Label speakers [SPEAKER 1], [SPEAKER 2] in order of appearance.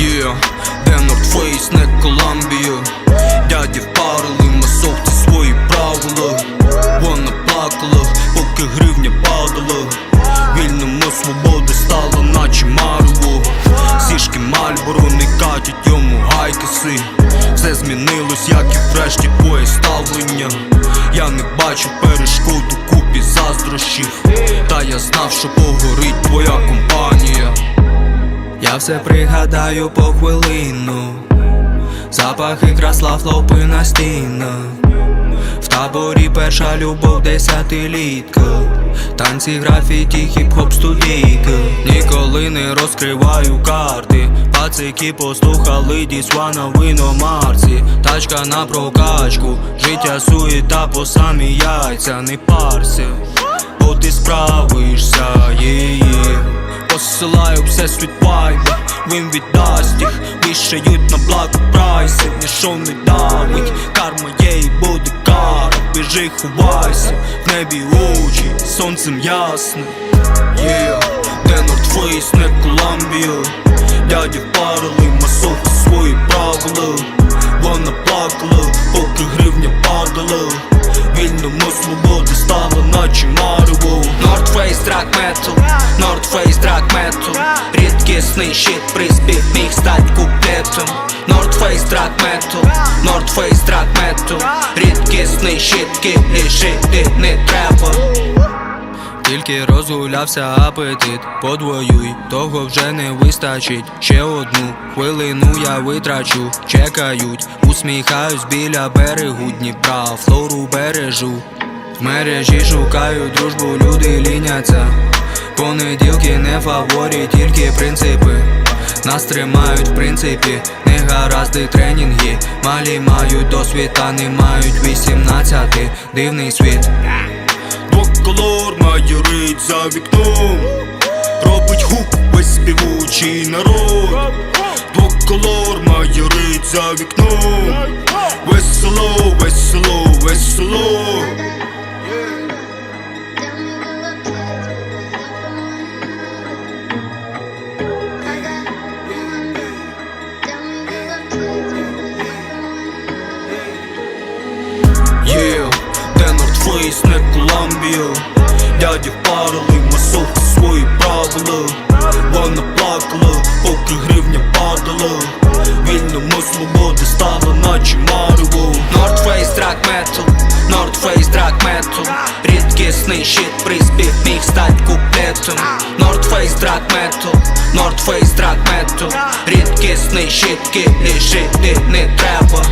[SPEAKER 1] Нордфейс, не Коламбія Дяді впарили масовці свої правила. Вона плакала, поки гривня падала. Вільному свободи стало, наче марево Сішки Мальборо не катять йому гайкиси Все змінилось, як і врешті твоє ставлення Я не бачу перешкод у купі заздрощів. Та я знав, що погорить твоя компанія
[SPEAKER 2] Я все пригадаю по хвилину. Запахи красла флопи на стінах. В таборі перша любов десятилітка Танці, графіті, хіп-хоп студійка Ніколи не розкриваю карти. Пацики послухали дісвана в іномарці Тачка на прокачку, життя суєта по самі яйця, не парся. Бо ти справишся, її Посилаю все світ вайби, він віддасть їх Вішають на благо прайси, ніщо не давить Карма є і буде кара, біжи ховайся В небі очі, сонцем ясне.
[SPEAKER 1] Yeah, де Нордфейс, не Коламбія Дяді впарили масовки свої правила Вона плакала, поки гривня падала. Вільному свободи стало, наче марево
[SPEAKER 2] Нордфейс трак метал Рідкісний щит приспів міг стать куплетом Нордфейс трак метал, Нордфейс трак метал Рідкісний щит, кілі жити не треба тільки розгулявся апетит, подвоюй, того вже не вистачить. Ще одну хвилину я витрачу, чекають, усміхаюсь біля берегу Дніпра, флору бережу. В мережі шукаю дружбу, люди ліняться. Понеділки не фаворі, тільки принципи. Нас тримають в принципі, не гаразди тренінги. Малі мають досвід, та не мають 18 Дивний світ.
[SPEAKER 1] Двоколор майорить за вікном Робить гук весь співучий народ Двоколор майорить за вікном Нордфейс, не Коламбія Дяді впарили масовки свої правила. Вона плакала, поки гривня падала. Вільному свободи стало, наче марево
[SPEAKER 2] Нордфейс трак метал, Нордфейс трак метал Рідкісний щит приспів міг стать куплетом. Нордфейс трак метал, Нордфейс трак метал Рідкісний щит, кілі жити не треба